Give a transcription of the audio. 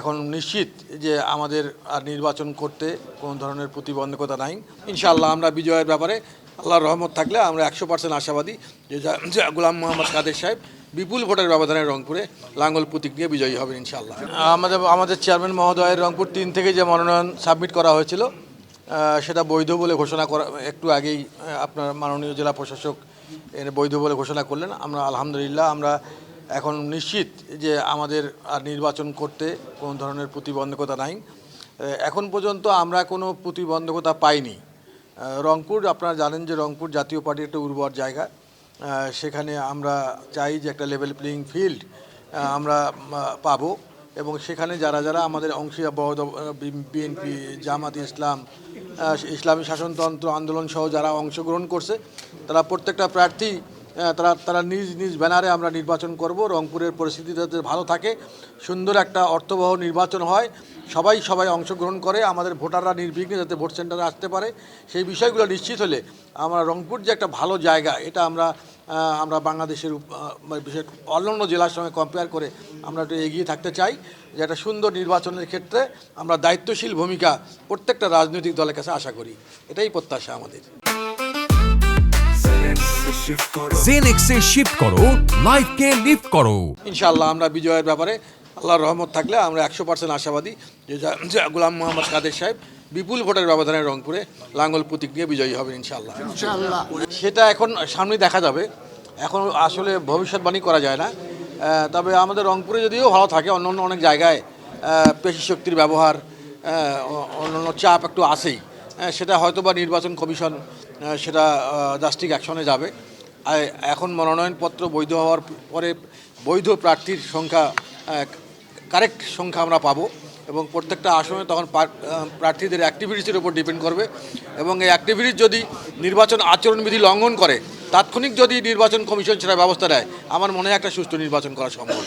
এখন নিশ্চিত যে আমাদের আর নির্বাচন করতে কোনো ধরনের প্রতিবন্ধকতা নাই। ইনশাআল্লাহ আমরা বিজয়ের ব্যাপারে আল্লাহর রহমত থাকলে আমরা একশো পার্সেন্ট আশাবাদী যে গোলাম মোহাম্মদ কাদের সাহেব বিপুল ভোটের ব্যবধানে রংপুরে লাঙ্গল প্রতীক নিয়ে বিজয়ী হবেন ইনশাআল্লাহ। আমাদের আমাদের চেয়ারম্যান মহোদয়ের রংপুর তিন থেকে যে মনোনয়ন সাবমিট করা হয়েছিল সেটা বৈধ বলে ঘোষণা করা একটু আগেই আপনার মাননীয় জেলা প্রশাসক এর বৈধ বলে ঘোষণা করলেন। আমরা আলহামদুলিল্লাহ আমরা এখন নিশ্চিত যে আমাদের আর নির্বাচন করতে কোনো ধরনের প্রতিবন্ধকতা নাই। এখন পর্যন্ত আমরা কোনো প্রতিবন্ধকতা পাইনি। রংপুর, আপনারা জানেন যে রংপুর জাতীয় পার্টি একটা উর্বর জায়গা। সেখানে আমরা চাই যে একটা লেভেল প্লেয়িং ফিল্ড আমরা পাবো। এবং সেখানে যারা যারা আমাদের অংশীয় বিএনপি, জামাত ইসলাম ইসলামী শাসনতন্ত্র আন্দোলন সহ যারা অংশগ্রহণ করছে, তারা প্রত্যেকটা প্রার্থী তারা তারা নিজ নিজ ব্যানারে আমরা নির্বাচন করব। রংপুরের পরিস্থিতি যাতে ভালো থাকে, সুন্দর একটা অর্থবহ নির্বাচন হয়। সবাই সবাই অংশগ্রহণ করে, আমাদের ভোটাররা নির্বিঘ্নে যাতে ভোট সেন্টারে আসতে পারে। সেই বিষয়গুলো নিশ্চিত হলে আমরা রংপুর যে একটা ভালো জায়গা, এটা আমরা আমরা বাংলাদেশের মানে বিশেষ অন্যান্য জেলার সঙ্গে কম্পেয়ার করে আমরা একটু এগিয়ে থাকতে চাই। যে একটা সুন্দর নির্বাচনের ক্ষেত্রে আমরা দায়িত্বশীল ভূমিকা প্রত্যেকটা রাজনৈতিক দলের কাছে আশা করি। এটাই প্রত্যাশা আমাদের। জেনেক্সে শিফট করো লাইফকে লিফট করো। ইনশাআল্লাহ আমরা বিজয়ের ব্যাপারে আল্লাহর রহমত থাকলে আমরা একশো পার্সেন্ট আশাবাদী যে গোলাম মোহাম্মদ কাদের সাহেব বিপুল ভোটের ব্যবধানে রংপুরে লাঙ্গল প্রতীক নিয়ে বিজয়ী হবেন ইনশাআল্লাহ। সেটা এখন সামনে দেখা যাবে। এখন আসলে ভবিষ্যৎবাণী করা যায় না। তবে আমাদের রংপুরে যদিও ভালো থাকে অন্য অন্য অনেক জায়গায় পেশি শক্তির ব্যবহার আহ, অ- অন্যান্য চাপ একটু আসেই সেটা হয়তো বা নির্বাচন কমিশন সেটা জাস্টিক অ্যাকশনে যাবে। এখন মনোনয়নপত্র বৈধ হওয়ার পরে বৈধ প্রার্থীর সংখ্যা কারেক্ট সংখ্যা আমরা পাবো এবং প্রত্যেকটা আসনে তখন প্রার্থীদের অ্যাক্টিভিটিসের উপর ডিপেন্ড করবে এবং এই অ্যাক্টিভিটিস যদি নির্বাচন আচরণবিধি লঙ্ঘন করে, তাৎক্ষণিক যদি নির্বাচন কমিশন সেটা ব্যবস্থা নেয়, আমার মনে হয় একটা সুস্থ নির্বাচন করা সম্ভব।